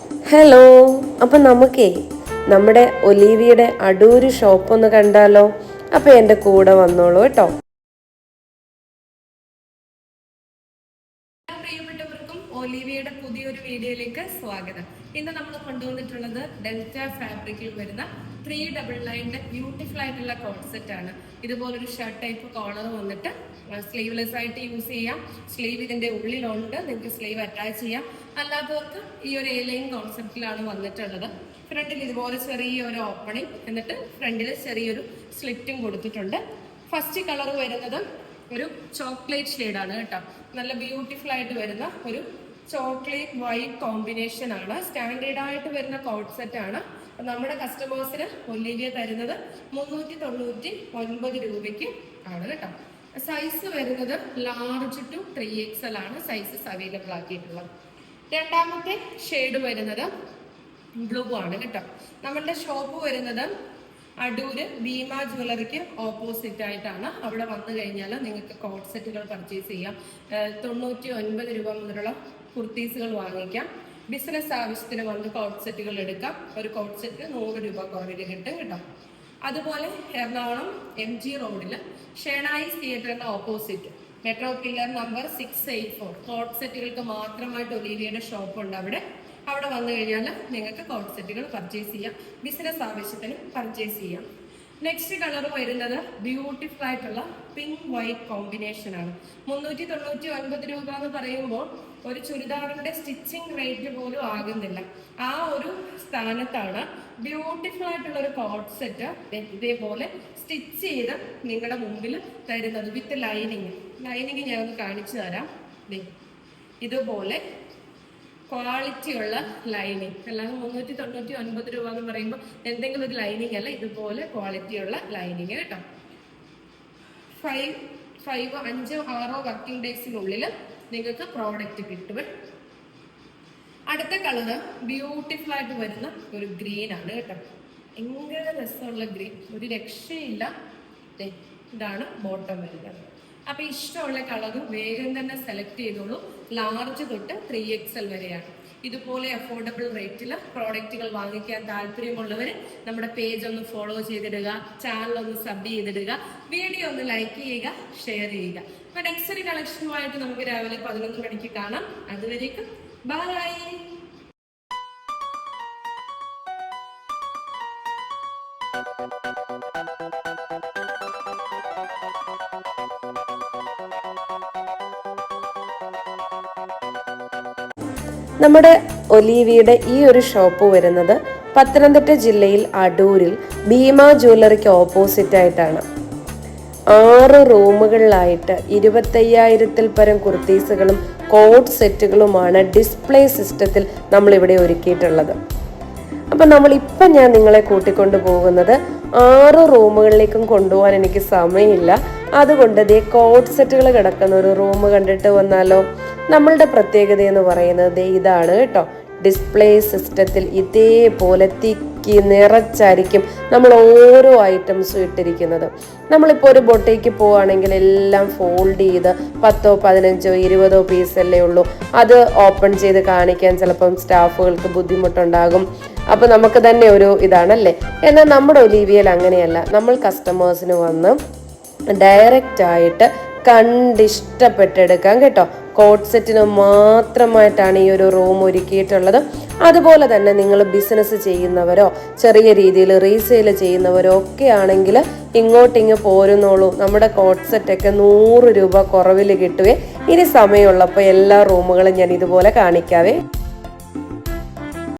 Hello അപ്പം നമുക്കേ നമ്മുടെ ഒലീവിയുടെ അടൂര് ഷോപ്പ് ഒന്ന് കണ്ടാലോ? അപ്പം എന്റെ കൂടെ വന്നോളൂ കേട്ടോ. ഒലീവിയുടെ പുതിയൊരു വീഡിയോയിലേക്ക് സ്വാഗതം. ഇന്ന് നമ്മൾ കൊണ്ടുവന്നിട്ടുള്ളത് ഡെൽറ്റ ഫാബ്രിക്കിൽ വരുന്ന ത്രീ ഡബിൾ ലൈന്റെ ബ്യൂട്ടിഫുൾ ആയിട്ടുള്ള കോൺസെപ്റ്റ് ആണ്. ഇതുപോലൊരു ഷർട്ട് ടൈപ്പ് കോളർ വന്നിട്ട് സ്ലീവ്ലെസ് ആയിട്ട് യൂസ് ചെയ്യാം. സ്ലീവ് ഇതിന്റെ ഉള്ളിലുണ്ട്. നിങ്ങൾക്ക് സ്ലീവ് അറ്റാച്ച് ചെയ്യാം. അല്ലാത്തവർക്ക് ഈ ഒരു എലൈൻ കോൺസെപ്റ്റിലാണ് വന്നിട്ടുള്ളത്. ഫ്രണ്ടിൽ ഇതുപോലെ ചെറിയ ഒരു ഓപ്പണിംഗ് എന്നിട്ട് ഫ്രണ്ടിൽ ചെറിയൊരു സ്ലിറ്റും കൊടുത്തിട്ടുണ്ട്. ഫസ്റ്റ് കളർ വരുന്നത് ഒരു ചോക്ലേറ്റ് ഷെയ്ഡാണ് കേട്ടോ. നല്ല ബ്യൂട്ടിഫുൾ ആയിട്ട് വരുന്ന ഒരു ചോക്ലേറ്റ് വൈറ്റ് കോമ്പിനേഷൻ ആണ്. സ്റ്റാൻഡേർഡ് ആയിട്ട് വരുന്ന കോഡ് സെറ്റ് ആണ്. നമ്മുടെ കസ്റ്റമേഴ്സിന് ഒല്ലിവിയ തരുന്നത് മുന്നൂറ്റി തൊണ്ണൂറ്റി ഒൻപത് രൂപയ്ക്ക് ആണ് കേട്ടോ. സൈസ് വരുന്നത് large two three X L ആണ് സൈസസ് അവൈലബിൾ ആക്കിയിട്ടുള്ളത്. രണ്ടാമത്തെ ഷെയ്ഡ് വരുന്നത് ബ്ലൂ ആണ് കേട്ടോ. നമ്മളുടെ ഷോപ്പ് വരുന്നത് അടൂര് ഭീമ ജ്വല്ലറിക്ക് ഓപ്പോസിറ്റ് ആയിട്ടാണ് അവിടെ വന്നു കഴിഞ്ഞാൽ നിങ്ങൾക്ക് കോട്ട് സെറ്റുകൾ പർച്ചേസ് ചെയ്യാം. തൊണ്ണൂറ്റി ഒൻപത് രൂപ മുതലുള്ള കുർത്തീസുകൾ വാങ്ങിക്കാം. ബിസിനസ് ആവശ്യത്തിന് വന്ന് കോട്ട് സെറ്റുകൾ എടുക്കാം. ഒരു കോട്ട് സെറ്റ് നൂറ് രൂപ കുറവിൽ കിട്ടും കിട്ടാം. അതുപോലെ എറണാകുളം എം ജി റോഡിൽ ഷെണായിസ് തിയേറ്ററിന്റെ opposite metro pillar number six eight four coat സെറ്റുകൾക്ക് മാത്രമായിട്ട് ഒലീവിയുടെ ഷോപ്പ് ഉണ്ട് അവിടെ. അവിടെ വന്നു കഴിഞ്ഞാൽ നിങ്ങൾക്ക് കോൺസെപ്റ്റുകൾ പർച്ചേസ് ചെയ്യാം. ബിസിനസ് ആവശ്യത്തിന് പർച്ചേസ് ചെയ്യാം. നെക്സ്റ്റ് കളർ വരുന്നത് ബ്യൂട്ടിഫുൾ ആയിട്ടുള്ള പിങ്ക് വൈറ്റ് കോമ്പിനേഷൻ ആണ്. മുന്നൂറ്റി തൊണ്ണൂറ്റി ഒൻപത് രൂപ എന്ന് പറയുമ്പോൾ ഒരു ചുരിദാറിന്റെ സ്റ്റിച്ചിങ് റേറ്റ് പോലും ആകുന്നില്ല. ആ ഒരു സ്ഥാനത്താണ് ബ്യൂട്ടിഫുൾ ആയിട്ടുള്ള ഒരു കോട്ട് സെറ്റ് ഇതേപോലെ സ്റ്റിച്ച് ചെയ്ത് നിങ്ങളുടെ മുമ്പിൽ തരുന്നത് വിത്ത് ലൈനിങ് ലൈനിങ് ഞാൻ ഒന്ന് കാണിച്ചു തരാം. ഇതുപോലെ ക്വാളിറ്റി ഉള്ള ലൈനിങ് അല്ലാതെ മുന്നൂറ്റി തൊണ്ണൂറ്റി ഒൻപത് രൂപ എന്ന് പറയുമ്പോൾ എന്തെങ്കിലും ഒരു ലൈനിങ് അല്ല ഇതുപോലെ ക്വാളിറ്റി ഉള്ള ലൈനിങ് കേട്ടോ. ഫൈവ് ഫൈവ് അഞ്ചോ ആറോ വർക്കിംഗ് ഡേയ്സിനുള്ളിൽ നിങ്ങൾക്ക് പ്രോഡക്റ്റ് കിട്ടും. അടുത്ത കളറ് ബ്യൂട്ടിഫുൾ ആയിട്ട് വരുന്ന ഒരു ഗ്രീൻ ആണ് കേട്ടോ. ഭയങ്കര രസമുള്ള ഗ്രീൻ ഒരു രക്ഷയില്ല. ഇതാണ് ബോട്ടം വരുന്നത്. അപ്പൊ ഇഷ്ടമുള്ള കളർ വേഗം തന്നെ സെലക്ട് ചെയ്തോളൂ. ലാർജ് തൊട്ട് ത്രീ എക്സൽ വരെയാണ്. ഇതുപോലെ അഫോർഡബിൾ റേറ്റിൽ പ്രോഡക്റ്റുകൾ വാങ്ങിക്കാൻ താല്പര്യമുള്ളവർ നമ്മുടെ പേജ് ഒന്ന് ഫോളോ ചെയ്തിടുക ചാനൽ ഒന്ന് സബ് ചെയ്തിടുക വീഡിയോ ഒന്ന് ലൈക്ക് ചെയ്യുക ഷെയർ ചെയ്യുക. അപ്പൊ നെക്സ്റ്റ് ഒരു കളക്ഷനുമായിട്ട് നമുക്ക് രാവിലെ പതിനൊന്ന് മണിക്ക് കാണാം. അതുവരേക്കും ബൈ നമ്മുടെ ഒലീവിയുടെ ഈ ഒരു ഷോപ്പ് വരുന്നത് പത്തനംതിട്ട ജില്ലയിൽ അടൂരിൽ ഭീമ ജ്വല്ലറിക്ക് ഓപ്പോസിറ്റ് ആയിട്ടാണ്. ആറ് റൂമുകളിലായിട്ട് ഇരുപത്തയ്യായിരത്തിൽ പരം കുർത്തീസുകളും കോഡ് സെറ്റുകളുമാണ് ഡിസ്പ്ലേ സിസ്റ്റത്തിൽ നമ്മളിവിടെ ഒരുക്കിയിട്ടുള്ളത്. അപ്പം നമ്മളിപ്പം ഞാൻ നിങ്ങളെ കൂട്ടിക്കൊണ്ടു പോകുന്നത് ആറ് റൂമുകളിലേക്കും കൊണ്ടുപോകാൻ എനിക്ക് സമയമില്ല. അതുകൊണ്ട് ദേ കോഡ് സെറ്റുകൾ കിടക്കുന്ന ഒരു റൂം കണ്ടിട്ട് വന്നാലോ? നമ്മളുടെ പ്രത്യേകത എന്ന് പറയുന്നത് ഇതാണ് കേട്ടോ. ഡിസ്പ്ലേ സിസ്റ്റത്തിൽ ഇതേപോലെ തിക്കി നിറച്ചായിരിക്കും നമ്മൾ ഓരോ ഐറ്റംസും ഇട്ടിരിക്കുന്നത്. നമ്മളിപ്പോൾ ഒരു ബൊട്ടേക്ക് പോവുകയാണെങ്കിൽ എല്ലാം ഫോൾഡ് ചെയ്ത് പത്തോ പതിനഞ്ചോ ഇരുപതോ പീസല്ലേ ഉള്ളൂ. അത് ഓപ്പൺ ചെയ്ത് കാണിക്കാൻ ചിലപ്പം സ്റ്റാഫുകൾക്ക് ബുദ്ധിമുട്ടുണ്ടാകും. അപ്പോൾ നമുക്ക് തന്നെ ഒരു ഇതാണല്ലേ? എന്നാൽ നമ്മുടെ ഒലീവിയൽ അങ്ങനെയല്ല. നമ്മൾ കസ്റ്റമേഴ്സിന് വന്ന് ഡയറക്റ്റ് ആയിട്ട് കണ്ടിഷ്ടപ്പെട്ടെടുക്കാം കേട്ടോ. കോട്ട് സെറ്റിന് മാത്രമായിട്ടാണ് ഈ ഒരു റൂം ഒരുക്കിയിട്ടുള്ളത്. അതുപോലെ തന്നെ നിങ്ങൾ ബിസിനസ് ചെയ്യുന്നവരോ ചെറിയ രീതിയിൽ റീസെയിൽ ചെയ്യുന്നവരോ ഒക്കെ ആണെങ്കിൽ ഇങ്ങോട്ടിങ്ങ് പോരുന്നോളൂ. നമ്മുടെ കോട്ട് സെറ്റൊക്കെ നൂറ് രൂപ കുറവിൽ കിട്ടുകയും ഇനി സമയമുള്ളപ്പോൾ എല്ലാ റൂമുകളും ഞാൻ ഇതുപോലെ കാണിക്കാവേ.